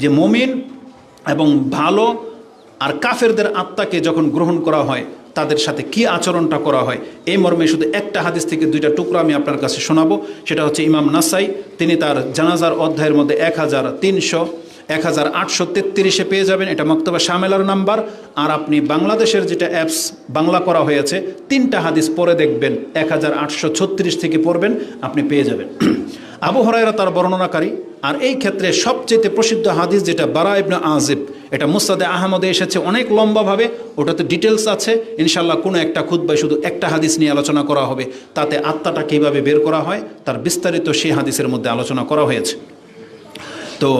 যে মমিন এবং ভালো আর কাফেরদের আত্মাকে যখন গ্রহণ করা হয়, তাদের সাথে কি আচরণটা করা হয়, এই মর্মে শুধু একটা হাদিস থেকে দুইটা টুকরো আমি আপনার কাছে শোনাবো। সেটা হচ্ছে ইমাম নাসাই, তিনি তার জানাজার অধ্যায়ের মধ্যে এক হাজার তিনশো, এক হাজার আটশো তেত্রিশে পেয়ে যাবেন। এটা মক্তবা শামেলার নাম্বার। আর আপনি বাংলাদেশের যেটা অ্যাপস বাংলা করা হয়েছে, তিনটা হাদিস পরে দেখবেন, এক হাজার আটশো ছত্রিশ থেকে পড়বেন, আপনি পেয়ে যাবেন। আবু হরাইরা তার বর্ণনাকারী, আর এই ক্ষেত্রে সবচেয়ে প্রসিদ্ধ হাদিস যেটা বারা ইবনে আজিব এটা মুস্তাদে আহমদে এসেছে অনেক লম্বাভাবে, ওটাতে ডিটেলস আছে ইনশাল্লাহ কোনো একটা খুদ্বায় শুধু একটা হাদিস নিয়ে আলোচনা করা হবে, তাতে আত্মাটা কীভাবে বের করা হয়, তার বিস্তারিত সেই হাদিসের মধ্যে আলোচনা করা হয়েছে। তো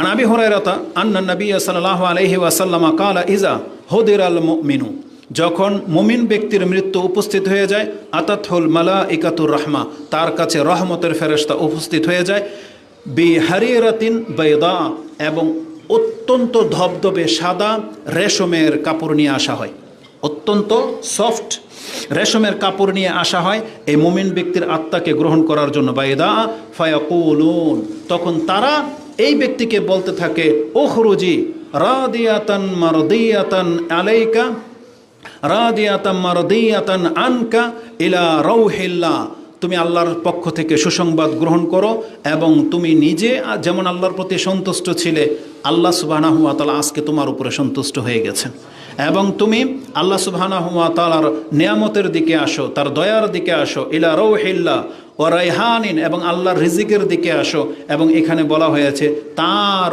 আনাবি হরাইরাতা আন্না নবী সাল্লাহ আলহি ওয়াসাল্লামা কালা, ইজা হদির আল মিনু যখন মুমিন ব্যক্তির মৃত্যু উপস্থিত হয়ে যায় আতাতহুল মালা ইকাতুর রহমা, তার কাছে রহমতের ফেরস্তা উপস্থিত হয়ে যায় বি হারিরাতিন বেদা এবং অত্যন্ত ধবধবে সাদা রেশমের কাপড় নিয়ে আসা হয়। অত্যন্ত সফট রেশমের কাপড় নিয়ে আসা হয় এই মুমিন ব্যক্তির আত্মাকে গ্রহণ করার জন্য। বাইদা ফায়াকুলুন, তখন তারা এই ব্যক্তিকে বলতে থাকে ওখরুজি রাদিয়াতান মারদিয়াতান আলাইকা আনকা ইলা রৌহিল্লা। তুমি আল্লাহর পক্ষ থেকে সুসংবাদ গ্রহণ করো এবং তুমি নিজে যেমন আল্লাহর প্রতি সন্তুষ্ট ছিলে, আল্লাহ সুবাহানা হুয়া তালা আজকে তোমার উপরে সন্তুষ্ট হয়ে গেছেন এবং তুমি আল্লাহ সুবাহানা হুয়া তালার নিয়ামতের দিকে আসো, তার দয়ার দিকে আসো, ইলা রৌহিল্লা ও রাইহানিন এবং আল্লাহর রিজিকের দিকে আসো এবং এখানে বলা হয়েছে, তার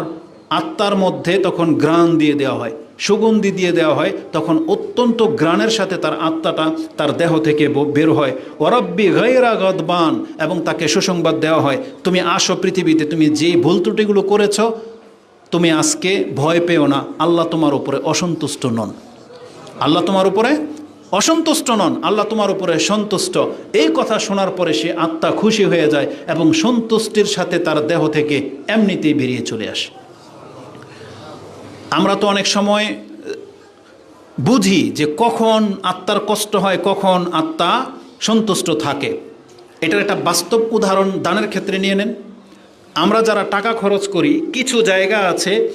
আত্মার মধ্যে তখন গ্রাণ দিয়ে দেওয়া হয়। সুগন্ধি দিয়ে দেওয়া হয়, তখন অত্যন্ত গ্রাণের সাথে তার আত্মাটা তার দেহ থেকে বের হয়। ওরব্বি গৈরা গদবান, এবং তাকে সুসংবাদ দেওয়া হয়, তুমি আসো পৃথিবীতে, তুমি যে ভুল ত্রুটিগুলো করেছ, তুমি আজকে ভয় পেও না। আল্লাহ তোমার উপরে অসন্তুষ্ট নন। আল্লাহ তোমার উপরে অসন্তুষ্ট নন, আল্লাহ তোমার উপরে সন্তুষ্ট। এই কথা শোনার পরে সে আত্মা খুশি হয়ে যায়, এবং সন্তুষ্টির সাথে তার দেহ থেকে এমনিতেই বেরিয়ে চলে আসে। আমরা তো অনেক সময় বুঝি যে কখন আত্মার কষ্ট হয়, কখন আত্মা সন্তুষ্ট থাকে। এটার একটা বাস্তব উদাহরণ দানের ক্ষেত্রে নিয়ে নেন। আমরা যারা টাকা খরচ করি, কিছু জায়গা আছে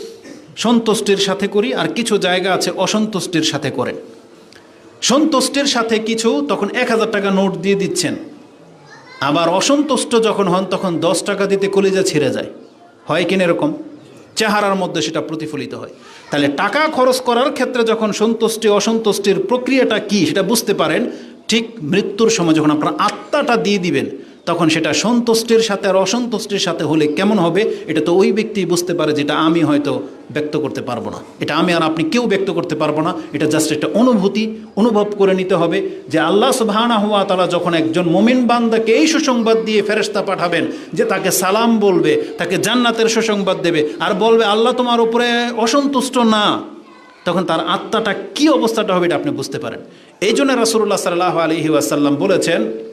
সন্তুষ্টির সাথে করি আর কিছু জায়গা আছে অসন্তুষ্টির সাথে করেন। সন্তুষ্টির সাথে কিছু তখন এক হাজার টাকা নোট দিয়ে দিচ্ছেন। আবার অসন্তুষ্ট যখন হন, তখন দশ টাকা দিতে কলিজা ছিঁড়ে যায়। হয় কিনা এরকম? চেহারার মধ্যে সেটা প্রতিফলিত হয়। তাহলে টাকা খরচ করার ক্ষেত্রে যখন সন্তুষ্টি, অসন্তুষ্টির প্রক্রিয়াটা কি সেটা বুঝতে পারেন, ঠিক মৃত্যুর সময় যখন আপনার আত্মাটা দিয়ে দিবেন তখন সেটা সন্তুষ্টির সাথে আর অসন্তুষ্টির সাথে হলে কেমন হবে? এটা তো ওই ব্যক্তি বুঝতে পারে যেটা আমি হয়তো ব্যক্ত করতে পারব না। এটা আমি আর আপনি কেউ ব্যক্ত করতে পারব না। এটা জাস্ট একটা অনুভূতি, অনুভব করে নিতে হবে যে আল্লাহ সুবহানা হওয়া তারা যখন একজন মোমিন বান্দাকে এই সুসংবাদ দিয়ে ফেরেস্তা পাঠাবেন যে তাকে সালাম বলবে, তাকে জান্নাতের সুসংবাদ দেবে আর বলবে, আল্লাহ তোমার উপরে অসন্তুষ্ট না। তখন তার আত্মাটা কি অবস্থাটা হবে এটা আপনি বুঝতে পারেন। এই জন্য রাসুল্লাহ সাল্লাহ আলহি আসাল্লাম বলেছেন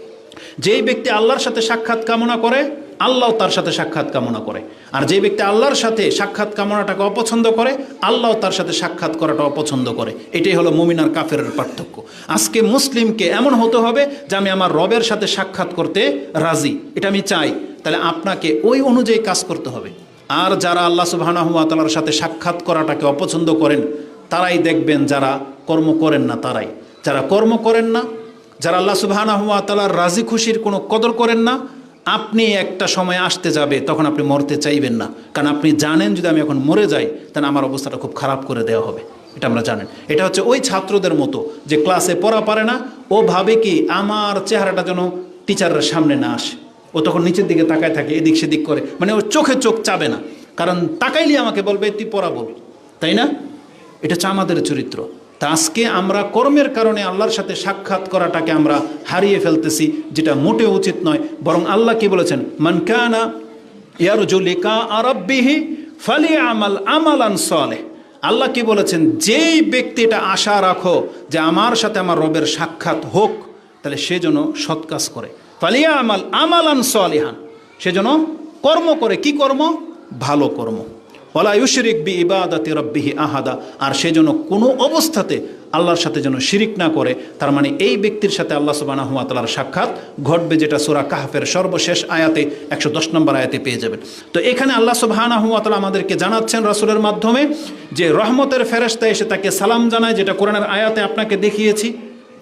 যেই ব্যক্তি আল্লাহর সাথে সাক্ষাৎ কামনা করে, আল্লাহ তার সাথে সাক্ষাৎ কামনা করে। আর যে ব্যক্তি আল্লাহর সাথে সাক্ষাৎ কামনাটাকে অপছন্দ করে, আল্লাহ তার সাথে সাক্ষাৎ করাটা অপছন্দ করে। এটাই হলো মুমিন আর কাফের পার্থক্য। আজকে মুসলিমকে এমন হতে হবে যে আমি আমার রবের সাথে সাক্ষাৎ করতে রাজি। এটা আমি চাই। তাহলে আপনাকে ওই অনুযায়ী কাজ করতে হবে। আর যারা আল্লাহ সুবাহানাহুয়াতালার সাথে সাক্ষাৎ করাটাকে অপছন্দ করেন, তারাই দেখবেন যারা কর্ম করেন না তারাই। যারা কর্ম করেন না যারা আল্লাহ সুবাহানা হুয়া তালার রাজি খুশির কোনো কদর করেন না, আপনি একটা সময় আসতে যাবে, তখন আপনি মরতে চাইবেন না। কারণ আপনি জানেন যদি আমি এখন মরে যাই, তাহলে আমার অবস্থাটা খুব খারাপ করে দেওয়া হবে। এটা আমরা জানেন। এটা হচ্ছে ওই ছাত্রদের মতো যে ক্লাসে পড়া পারে না, ও ভাবে কি আমার চেহারাটা যেন টিচারের সামনে না আসে। ও তখন নিচের দিকে তাকায় থাকে, এদিক সেদিক করে। মানে ওর চোখে চোখ চাবে না। কারণ তাকাইলে আমাকে বলবে, তুই পড়া বল। তাই না? এটা হচ্ছে আমাদের চরিত্র। তা আজকে আমরা কর্মের কারণে আল্লাহর সাথে সাক্ষাৎ করাটাকে আমরা হারিয়ে ফেলতেছি, যেটা মোটেও উচিত নয়। বরং আল্লাহ কি বলেছেন? মানকানা ইয়ারজুলিকা আরব্বিহি ফালি আমাল আমালান সলে আল্লাহ কি বলেছেন? যেই ব্যক্তি এটা আশা রাখো যে আমার সাথে আমার রবের সাক্ষাৎ হোক, তাহলে সে যেন সৎ কাজ করে। ফালিয়া আমাল আমালান সলিহান। সে যেন কর্ম করে। কি কর্ম? ভালো কর্ম। ওলা বি ইবাদাতি রব্বিহি আহাদা, আর সেজন্য কোনো অবস্থাতে আল্লাহর সাথে যেন শিরিক না করে, তার মানে এই ব্যক্তির সাথে আল্লাহ সুবাহ তালার সাক্ষাৎ ঘটবে যেটা সুরা কাহাফের সর্বশেষ আয়াতে, একশো দশ নম্বর আয়াতে পেয়ে যাবেন। তো এখানে আল্লাহ সুবাহ আমাদেরকে জানাচ্ছেন রাসুলের মাধ্যমে যে রহমতের ফেরেস্তা এসে তাকে সালাম জানায়, যেটা কোরআনের আয়াতে আপনাকে দেখিয়েছি।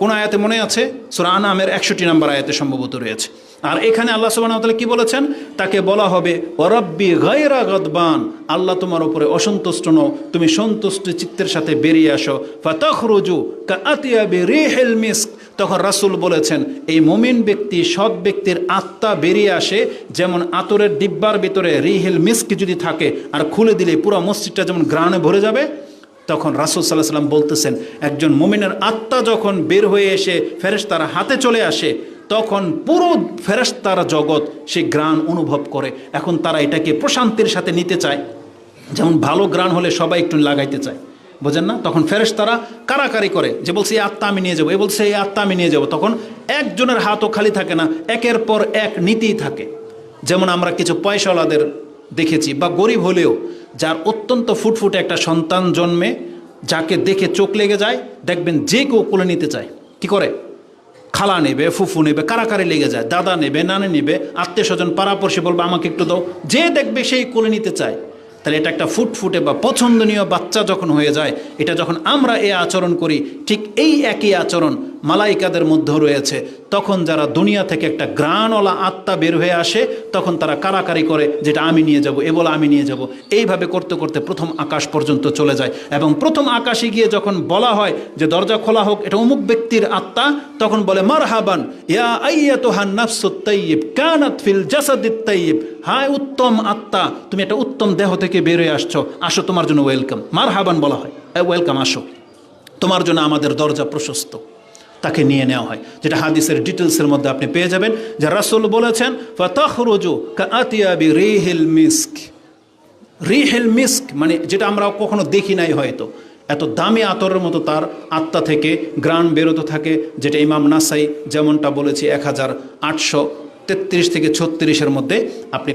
কোন আয়াতে মনে আছে? সুরা আনামের একষট্টি নম্বর আয়াতে সম্ভবত রয়েছে। আর এখানে আল্লাহ সুবাহ কি বলেছেন? তাকে বলা হবে অরব্বি গায়রা গদবান। আল্লাহ তোমার উপরে অসন্তুষ্ট নও। তুমি সন্তুষ্ট চিত্তের সাথে বেরিয়ে আসো। ফাতখ রুজু কা রিহেল মিস্ক। তখন রাসুল বলেছেন, এই মমিন ব্যক্তি সৎ ব্যক্তির আত্মা বেরিয়ে আসে, যেমন আতরের ডিব্বার ভিতরে রিহেল মিস্ক যদি থাকে, আর খুলে দিলে পুরো মসজিদটা যেমন গ্রানে ভরে যাবে। তখন রাসুল সাল্লাহ সাল্লাম বলতেছেন, একজন মুমিনের আত্মা যখন বের হয়ে এসে ফেরেশতারা হাতে চলে আসে তখন পুরো ফেরেশতারা জগৎ সে গ্রাণ অনুভব করে। এখন তারা এটাকে প্রশান্তির সাথে নিতে চায়। যেমন ভালো গ্রাণ হলে সবাই একটু লাগাইতে চায়। বোঝেন না? তখন ফেরেশতারা কারাকারি করে। যে বলছে, এই আত্মা আমি নিয়ে যাব। এ বলছে, এই আত্মা আমি নিয়ে যাব। তখন একজনের হাতও খালি থাকে না, একের পর এক নীতিই থাকে। যেমন আমরা কিছু পয়সাওয়ালাদের দেখেছি বা গরিব হলেও, যার অত্যন্ত ফুটফুটে একটা সন্তান জন্মে, যাকে দেখে চোখ লেগে যায়, দেখবেন যে কেউ কোলে নিতে চায়। কি করে? খালা নেবে, ফুফু নেবে, কারাকারি লেগে যায়, দাদা নেবে, নানি নেবে আত্মীয় স্বজন পাড়াপড়শি বলবে, আমাকে একটু দাও। যে দেখবে সেই কোলে নিতে চায়। তাহলে এটা একটা ফুটফুটে বা পছন্দনীয় বাচ্চা যখন হয়ে যায়, এটা যখন আমরা এ আচরণ করি, ঠিক এই একই আচরণ মালাইকাদের মধ্যেও রয়েছে। তখন যারা দুনিয়া থেকে একটা গ্রানওয়ালা আত্মা বের হয়ে আসে, তখন তারা কারাকারি করে, যেটা আমি নিয়ে যাব, এ বলে আমি নিয়ে যাব। এইভাবে করতে করতে প্রথম আকাশ পর্যন্ত চলে যায়। এবং প্রথম আকাশে গিয়ে যখন বলা হয় যে দরজা খোলা হোক, এটা অমুক ব্যক্তির আত্মা, তখন বলে মার হাবান ইয়া আইয়া তো হান নাফসুত্তাইব কানাত ফিল জাসাদিত তাইব হায় উত্তম আত্মা, তুমি একটা উত্তম দেহ থেকে বের হয়ে আসছো, আসো তোমার জন্য ওয়েলকাম মার হাবান বলা হয় ওয়েলকাম আসো। তোমার জন্য আমাদের দরজা প্রশস্ত। তাকে নিয়ে নেওয়া হয়। যেটা হাদিসের ডিটেলসের মধ্যে আপনি পেয়ে যাবেন যে রাসুল বলেছেন রিহিল মিস্ক। মিস্ক মানে যেটা আমরা কখনো দেখি নাই হয়তো। এত দামি আতরের মতো তার আত্মা থেকে গ্রান বেরোতে থাকে, যেটা ইমাম নাসাই যেমনটা বলেছি, এক হাজার আটশো তেত্রিশ থেকে ছত্রিশের মধ্যে আপনি